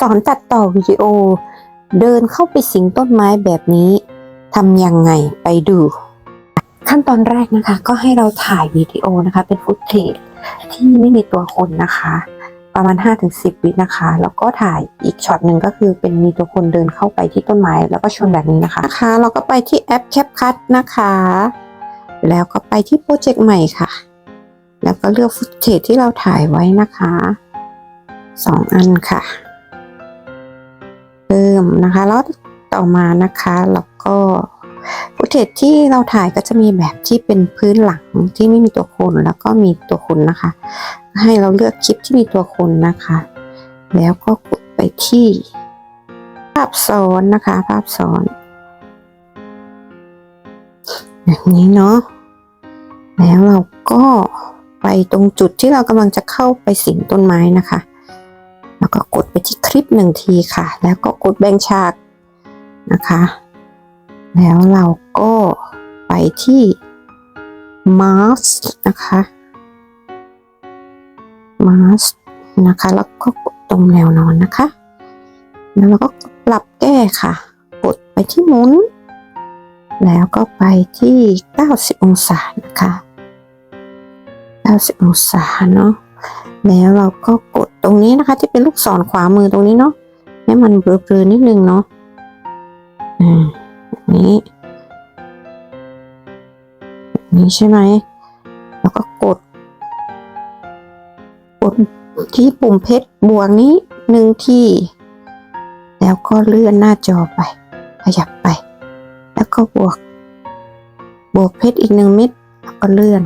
สอนตัดต่อวิดีโอ เดินเข้าไปสิงต้นไม้แบบนี้ทำยังไงไปดู ขั้นตอนแรกนะคะ ก็ให้เราถ่ายวิดีโอนะคะ เป็นฟุตเทจที่ไม่มีตัวคนนะคะ ประมาณ 5-10 วินะคะ แล้วก็ถ่ายอีกช็อตหนึ่งก็คือเป็นมีตัวคนเดินเข้าไปที่ต้นไม้แล้วก็ชนแบบนี้นะคะนะคะเราก็ไปที่แอป CapCut นะคะ แล้วก็ไปที่โปรเจกต์ใหม่ค่ะ แล้วก็เลือกฟุตเทจที่เราถ่ายไว้นะคะสองอันค่ะ นะคะแล้วต่อมานะคะแล้วก็ฟุตเทจที่เราถ่ายก็จะมีแบบที่เป็นพื้นหลังที่ไม่มีตัวคนแล้วก็มีตัวคนนะคะ ให้เราเลือกคลิปที่มีตัวคนนะคะ แล้วก็กดไปที่ ภาพซ้อนนะคะ ภาพซ้อนแบบนี้เนาะแล้วเราก็ไปตรงจุดที่เรากำลังจะเข้าไปสิงต้นไม้นะคะ แล้วก็กดไปที่คลิปหนึ่งทีค่ะ แล้วก็กดแบ่งฉากนะคะ แล้วเราก็ไปที่ mask นะคะ mask นะคะ แล้วก็กดตรงแนวนอนนะคะ แล้วเราก็ปรับแก้ค่ะ กดไปที่หมุน แล้วก็ไปที่ 90 องศานะคะ 90 องศาเนาะ แล้วเราก็กด ตรงนี้นะคะ ที่เป็นลูกศรขวามือตรงนี้เนาะให้มันเบลอๆนิดนึงเนาะอ่าแบบนี้แบบนี้ใช่ไหมแล้วก็กด กดที่ปุ่มเพชรบวกนี้หนึ่งที่ แล้วก็เลื่อนหน้าจอไป ขยับไป แล้วก็บวก บวกเพชรอีกหนึ่งเม็ดแล้วก็เลื่อน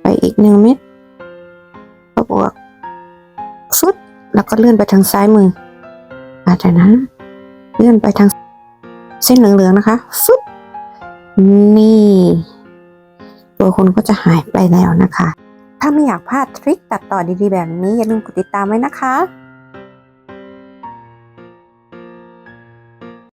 ไปอีกหนึ่งเม็ด บวกสุดแล้วก็เลื่อนไปทางซ้ายมืออาจจะนะ เลื่อนไปทางเส้นเหลืองๆนะคะฟึบนี่ ตัวคนก็จะหายไปแล้วนะคะ ถ้าไม่อยากพลาดทริคตัดต่อดีๆแบบนี้ อย่าลืมกดติดตามไว้นะคะ